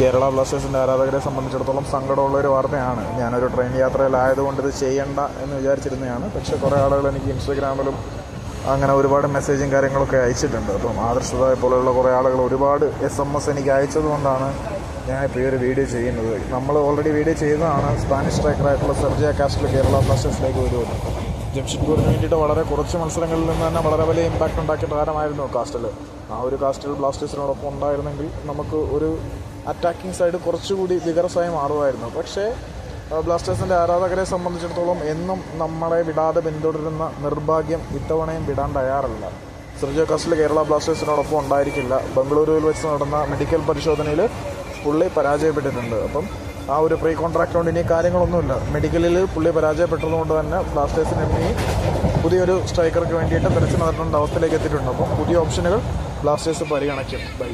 കേരള ബ്ലാസ്റ്റേഴ്സിന്റെ ആരാധകരെ സംബന്ധിച്ചിടത്തോളം സങ്കടമുള്ള ഒരു വാർത്തയാണ്. ഞാനൊരു ട്രെയിൻ യാത്രയിലായതുകൊണ്ട് ഇത് ചെയ്യണ്ട എന്ന് വിചാരിച്ചിരുന്നതാണ്. പക്ഷേ കുറേ ആളുകൾ എനിക്ക് ഇൻസ്റ്റഗ്രാമിലും അങ്ങനെ ഒരുപാട് മെസ്സേജും കാര്യങ്ങളൊക്കെ അയച്ചിട്ടുണ്ട്. അപ്പം ആദർശതായ പോലെയുള്ള കുറേ ആളുകൾ ഒരുപാട് എസ് എം എസ് എനിക്ക് അയച്ചതുകൊണ്ടാണ് ഞാനിപ്പോൾ ഈ ഒരു വീഡിയോ ചെയ്യുന്നത്. നമ്മൾ ഓൾറെഡി വീഡിയോ ചെയ്തതാണ്. സ്പാനിഷ് സ്ട്രൈക്കറായിട്ടുള്ള സെർജിയ കാസ്റ്റിൽ കേരള ബ്ലാസ്റ്റേഴ്സിലേക്ക് വരുമെന്ന് ജംഷഡ്പൂരിന് വേണ്ടിയിട്ട് വളരെ കുറച്ച് മത്സരങ്ങളിൽ നിന്ന് തന്നെ വളരെ വലിയ ഇമ്പാക്റ്റ് ഉണ്ടാക്കിയ താരമായിരുന്നു കാസ്റ്റിൽ ആ ഒരു കാസ്റ്റിൽ ബ്ലാസ്റ്റേഴ്സിനോടൊപ്പം ഉണ്ടായിരുന്നെങ്കിൽ നമുക്ക് ഒരു അറ്റാക്കിംഗ് സൈഡ് കുറച്ചുകൂടി വികരസമായി മാറുമായിരുന്നു. പക്ഷേ ബ്ലാസ്റ്റേഴ്സിന്റെ ആരാധകരെ സംബന്ധിച്ചിടത്തോളം എന്നും നമ്മളെ വിടാതെ പിന്തുടരുന്ന നിർഭാഗ്യം ഇത്തവണയും വിടാൻ തയ്യാറല്ല. സെർജിയോ കസ്റ്റിൽ കേരള ബ്ലാസ്റ്റേഴ്സിനോടൊപ്പം ഉണ്ടായിരിക്കില്ല. ബംഗളൂരുവിൽ വെച്ച് നടന്ന മെഡിക്കൽ പരിശോധനയിൽ പുള്ളി പരാജയപ്പെട്ടിട്ടുണ്ട്. അപ്പം ആ ഒരു പ്രീ കോൺട്രാക്ട് കൊണ്ട് ഇനി കാര്യങ്ങളൊന്നുമില്ല. മെഡിക്കലിൽ പുള്ളി പരാജയപ്പെട്ടതുകൊണ്ട് തന്നെ ബ്ലാസ്റ്റേഴ്സിന് ഇനി പുതിയൊരു സ്ട്രൈക്കർക്ക് വേണ്ടിയിട്ട് തിരച്ചു നടത്തേണ്ട അവസ്ഥയിലേക്ക് എത്തിയിട്ടുണ്ട്. അപ്പം പുതിയ ഓപ്ഷനുകൾ ബ്ലാസ്റ്റേഴ്സ് പരിഗണിക്കും. ബൈ.